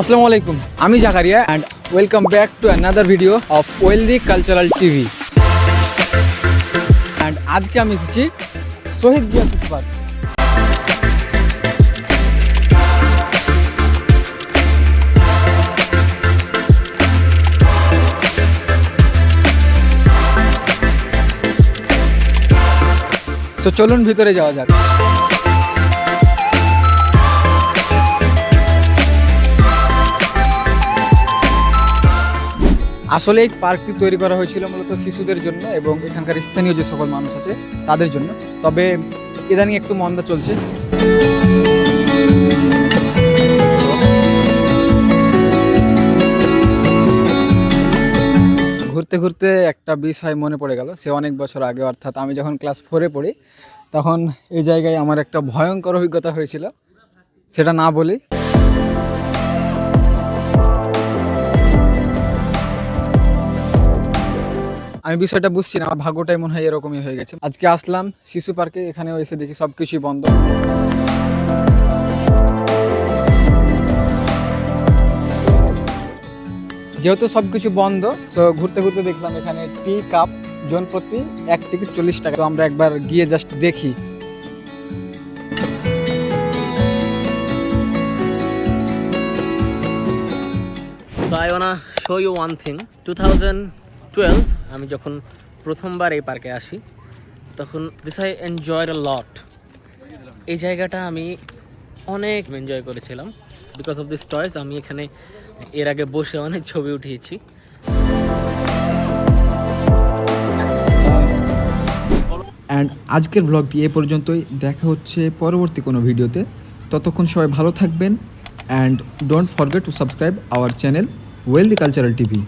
আসসালামু আলাইকুম আমি Zakaria and welcome back to another video of wealthy cultural TV and আজকে আমি এসেছি শহীদ জিয়া শিশু পার্ক সো চলুন ভিতরে যাওয়া যাক। আসলে এই পার্কটি তৈরি করা হয়েছিল মূলত শিশুদের জন্য এবং এখানকার স্থানীয় যে সকল মানুষ আছে তাদের জন্য। তবে ইদানিং একটু মন্দা চলছে। ঘুরতে ঘুরতে একটা বিষয় মনে পড়ে গেল। সে অনেক বছর আগে, অর্থাৎ আমি যখন ক্লাস ফোরে পড়ি, তখন এই জায়গায় আমার একটা ভয়ঙ্কর অভিজ্ঞতা হয়েছিল। সেটা না বলি আমি বিষয়টা বুঝছি না ভাগ্যটাই মনে হয় এরকমই হয়ে গেছে। আজকে আসলাম শিশু পার্কে, এখানেও এসে দেখি সব কিছুই বন্ধ। যেহেতু সব কিছু বন্ধ সো ঘুরতে ঘুরতে দেখলাম এখানে টি কাপ, জন প্রতি এক টিকিট চল্লিশ টাকা। তো আমরা একবার গিয়ে জাস্ট দেখি। I wanna show you one thing two thousand twelve আমি যখন প্রথমবার এই পার্কে আসি, তখন দিস আই এনজয় লট এই জায়গাটা আমি অনেক এনজয় করেছিলাম। বিকজ অফ দিস টয়েস আমি এখানে এর আগে বসে অনেক ছবি উঠিয়েছি। অ্যান্ড আজকের ব্লগটি এ পর্যন্তই। দেখা হচ্ছে পরবর্তী কোনো ভিডিওতে। ততক্ষণ সবাই ভালো থাকবেন। And don't forget to subscribe our channel wealthy cultural TV